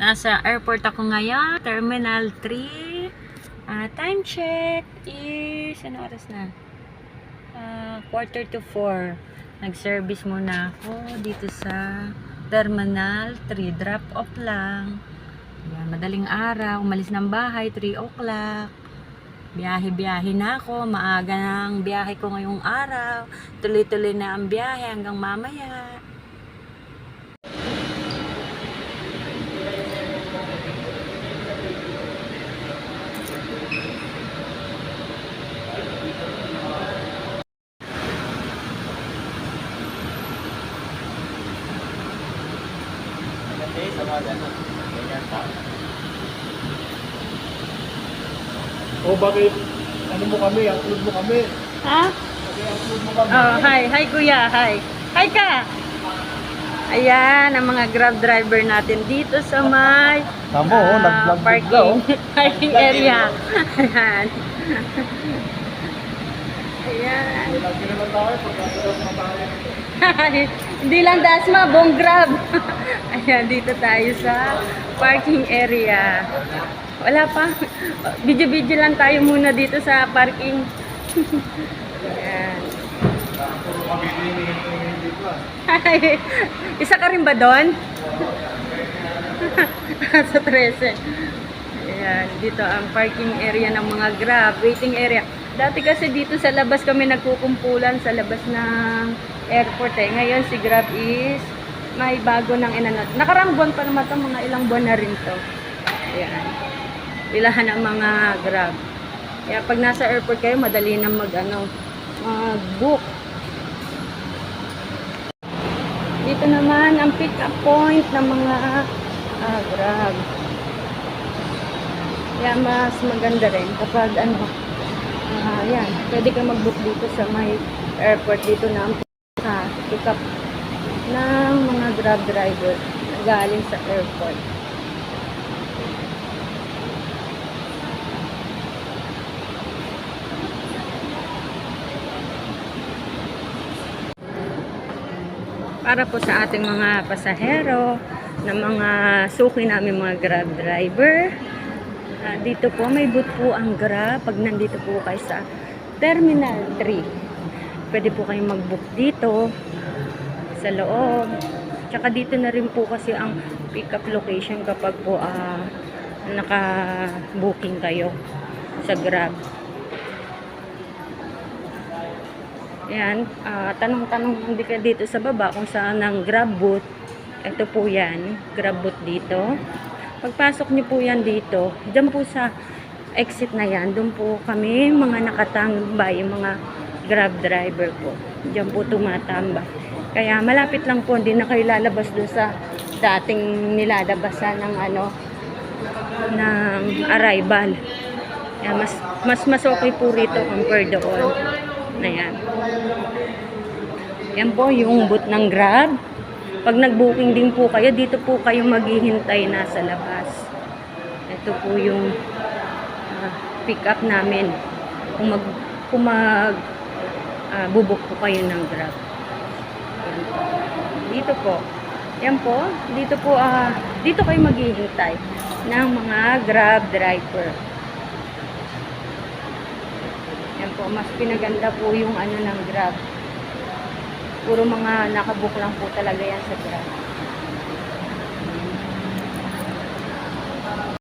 Nasa airport ako ngayon, Terminal 3. Ah, time check is, ano oras na? Ah, quarter to 4. Nag-service muna ako dito sa Terminal 3. Drop off lang. Yan, madaling araw. Umalis ng bahay, 3 o'clock. Biyahe-biyahe na ako. Maaga na ang biyahe ko ngayong araw. Tuloy-tuloy na ang biyahe hanggang mamaya. O bakit, ano mo kami, upload mo kami. Ha? Bakit upload mo kami. Oh, hi. Hi, kuya. Hi. Hi ka. Ayan, ang mga grab driver natin dito sa may Tamo, ah, oh, nag-vlog parking, parking area. Ayan. Ayan. Hindi lang dasma, buong grab. Ayan, dito tayo sa parking area. Wala pa. Video-video lang tayo muna dito sa parking. Ayan. Ay, isa ka rin ba doon? sa 13. Ayan, dito ang parking area ng mga Grab, waiting area. Dati kasi dito sa labas kami nagkukumpulan sa labas ng airport eh. Ngayon si Grab is may bago ng inanot. Nakarang buwan pa naman to, mga ilang buwan na rin to. Ayan. Ilahan ng mga Grab. Kaya pag nasa airport kayo, madali na mag ano, mag-book. Dito naman ang pick-up point ng mga ah, Grab. Kaya mas maganda rin kapag ano, ah, yan, pwede ka mag-book dito sa may airport dito na ang ah, pick-up ng mga Grab driver na galing sa airport. para po sa ating mga pasahero, na mga suki namin mga Grab driver. Ah, dito po, may boot po ang Grab pag nandito po kayo sa Terminal 3. Pwede po kayong mag-book dito sa loob. Tsaka dito na rin po kasi ang pick-up location kapag po ah, naka-booking kayo sa Grab. Yan, ah, tanong-tanong hindi ka dito sa baba kung saan ang grab boot. Ito po yan, grab boot dito. Pagpasok niyo po yan dito, dyan po sa exit na yan, doon po kami mga nakatambay, yung mga grab driver po. Diyan po tumatambay. Kaya malapit lang po, hindi na kayo lalabas doon sa dating nilalabasan ng ano, ng arrival. Kaya mas, mas mas okay po rito compare doon na yan. Yan po yung boot ng Grab. Pag nag-booking din po kayo, dito po kayo maghihintay na sa labas. Ito po yung ah, pick up namin. Kung mag, kung mag ah, po kayo ng Grab. Dito po. Yan po. Dito po, ah, dito kayo maghihintay ng mga Grab driver. Yan po, mas pinaganda po yung ano ng Grab. Puro mga nakabook lang po talaga yan sa Grab.